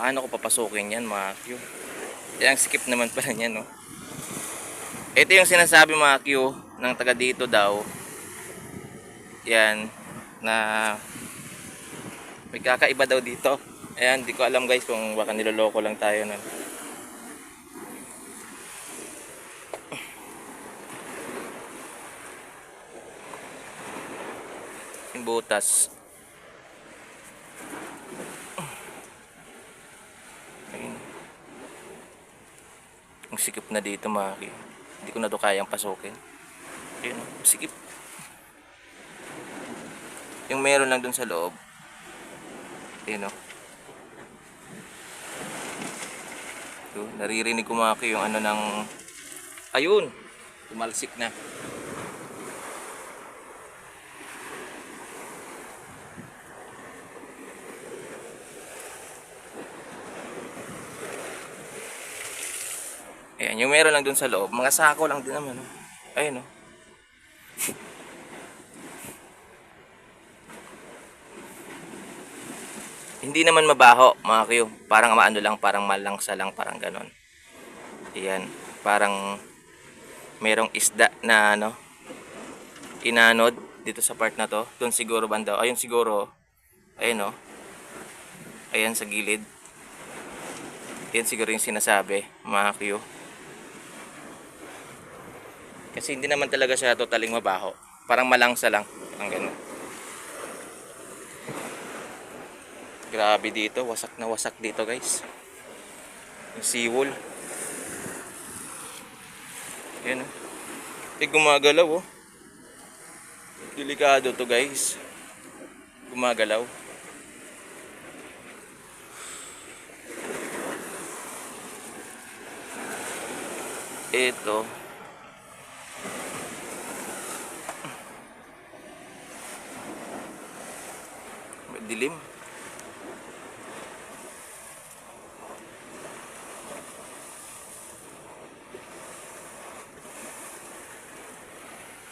paano ko papasukin yan mga Q? Yan, skip naman pala niyan, no? Ito yung sinasabi mga Q ng taga dito daw. Yan, na may kakaiba daw dito. Ayan, di ko alam guys kung baka niloloko lang tayo nun. Yung butas. Ang sikip na dito Q. Hindi ko na to kayang pasukin. Ayun, oh, sikip. Yung meron lang dun sa loob. Ayun o. So, naririnig ko Q, yung ano ng... Ayun! Tumalsik na. Ayan, yung meron lang dun sa loob. Mga sako lang din naman. oh. Ayun o. Hindi naman mabaho, mga Q. Parang maano lang, parang malangsa lang, parang ganon. Ayan, parang merong isda na ano, inanod dito sa part na to. Doon siguro banda. Ayun siguro, ayun o. Ayan sa gilid. Yan siguro yung sinasabi, mga Q. Kasi hindi naman talaga siya totaling mabaho. Parang malangsa lang. Ang ganun. Grabe dito. Wasak na wasak dito guys. Yung seawall. Yan oh. Eh gumagalaw oh. Delikado to guys. Gumagalaw. Ito. Dilim.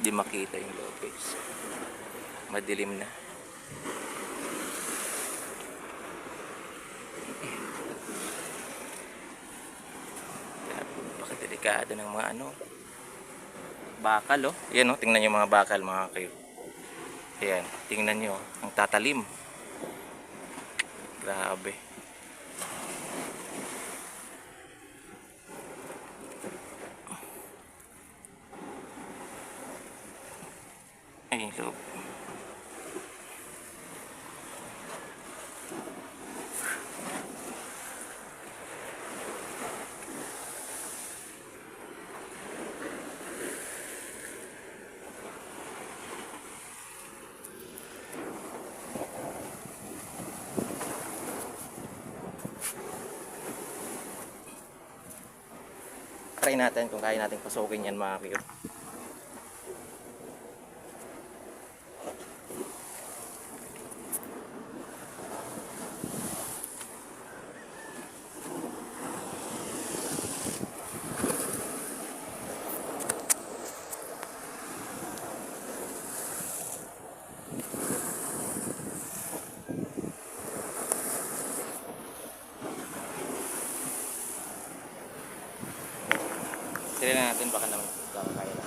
Hindi makita yung guys. Madilim na. Napakadelikado ng mga ano. Bakal oh. Yan oh, tingnan nyo mga bakal mga kayo. Ayan, tingnan nyo. Ang tatalim. Grabe. Ay, loob. Try natin kung kaya natin pasukin yan mga kayo. Tignan natin baka naman baka kaya na.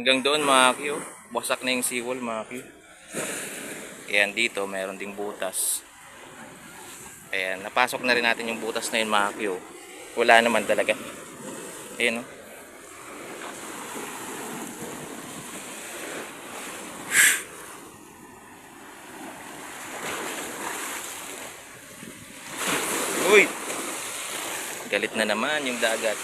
Hanggang doon mga Q. wasak na yung seawall mga Q. Ayan, dito meron ding butas. Ayan, napasok na rin natin yung butas na yun mga Q. Wala naman talaga. Ayan oh. o. Uy! Galit na naman yung dagat.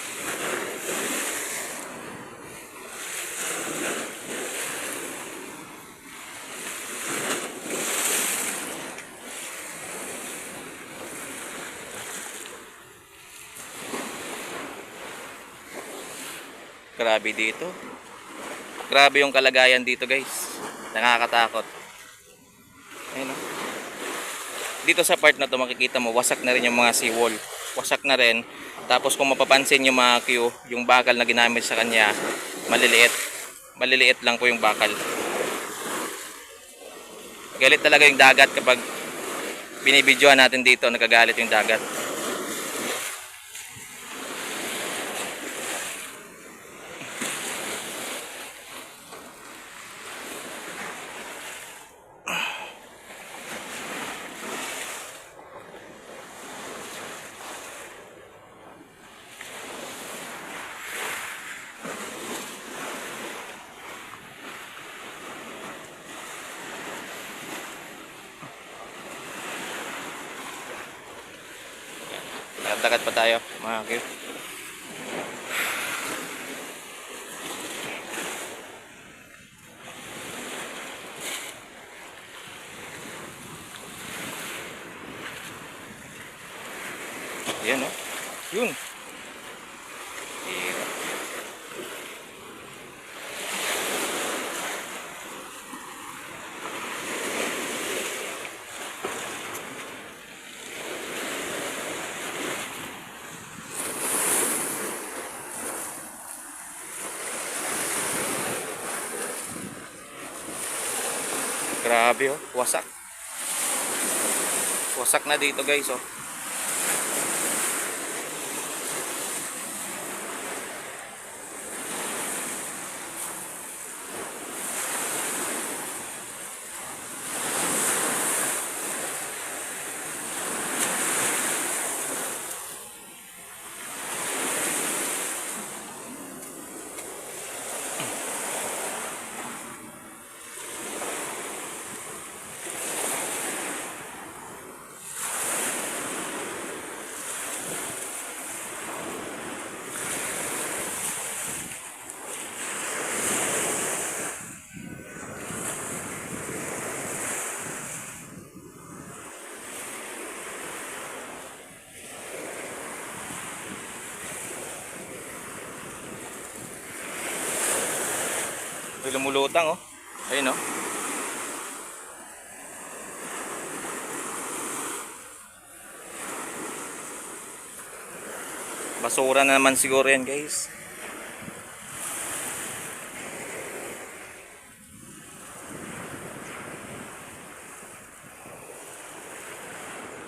Grabe dito. Grabe yung kalagayan dito guys. Nakakatakot. Ayun oh. Dito sa part na to makikita mo wasak na rin yung mga seawall. Wasak na rin. Tapos kung mapapansin yung mga Q, yung bakal na ginamit sa kanya, maliliit. Maliliit lang po yung bakal. Galit talaga yung dagat kapag binibidyohan natin dito, nagagalit yung dagat. Lakad-lakad pa tayo, mga Q. Yan oh. Yun. Grabe oh, wasak. Wasak na dito guys oh. Lumulutang oh. Ayun oh. Basura na naman siguro yan guys.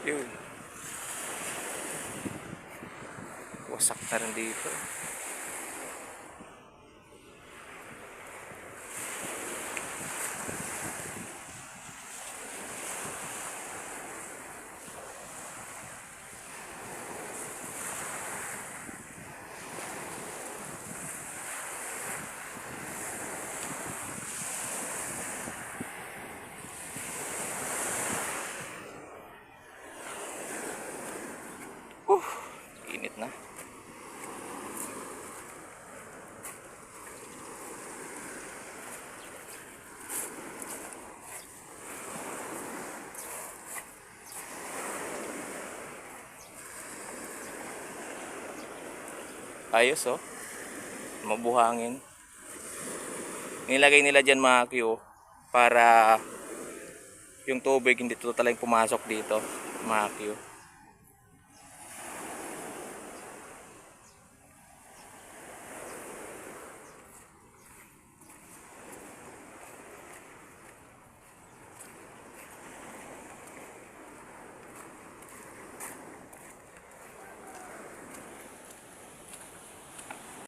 Yun. Wasak na rin dito. Ayos oh. Mabuhangin. Nilagay nila dyan mga Q para yung tubig hindi totaling pumasok dito mga Q.